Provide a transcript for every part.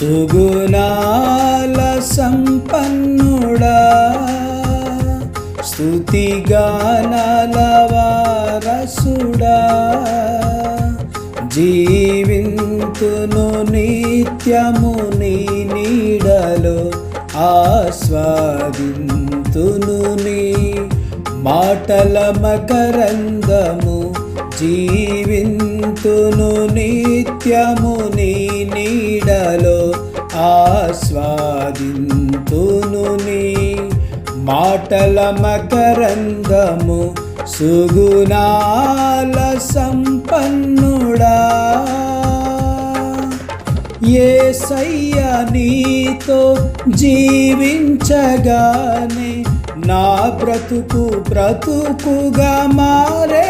సుగుణాల సంపన్నుడా. స్తుతిగానాల వారసుడా. జీవింతును నిత్యము నీ నీడలో ఆస్వాదింతును నీ మాటల మకరందము జీవింతును నిత్యము నీ నీడలో ఆస్వాదింతును నీ మాటల మకరందము సుగుణాల సంపన్నుడా. ఏసయ్య నీతో జీవించగానే నా బ్రతుకు బ్రతుకుగా మారే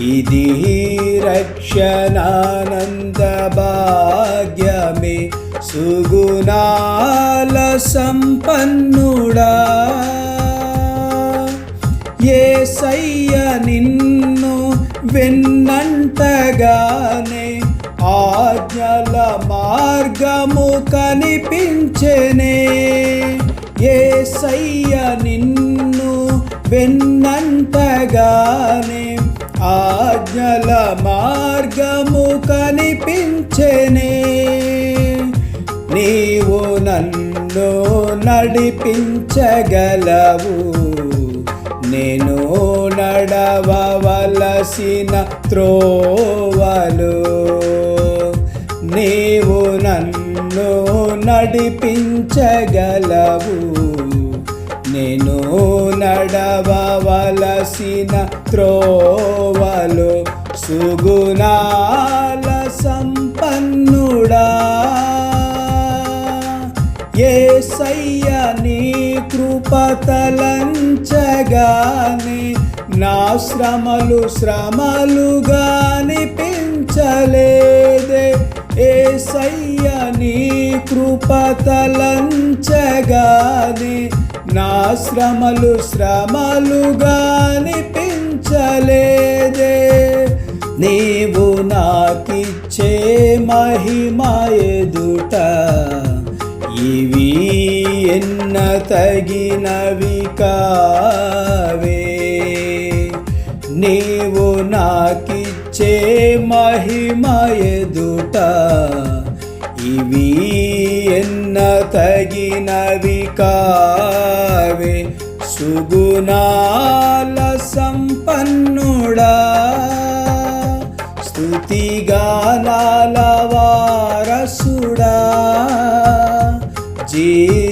ఇది రక్షణానంద భాగ్యమే సుగుణాల సంపన్నుడా సయ్య నిన్ను విన్నంతగానే ఆజ్ఞల మార్గము కనిపించెనే సయ్య నిన్ను విన్నంతగానే కనిపించెనే. నీవు నన్ను నడిపించగలవు. నేను నడవవలసిన త్రోవలు. నీవు నన్ను నడిపించగలవు. నేను నడవవలసిన త్రోవలు. సుగుణా పతలంచగాని నా శ్రమలు శ్రమలుగా ఏ సయ్యానీ నీ కృపతలంచగాని నా శ్రమలు శ్రమలుగా నిపించలేదే నీవు నాకిచ్చే మహిమ ఎదుట ఇవి ఎన్ని తగినవి కావే నీవు నాకిచ్చే మహిమయదుట ఇవి ఎన్న తగినవి కావే సుగుణాల సంపన్నుడా. స్థుతిగాల వారసుడా. జీ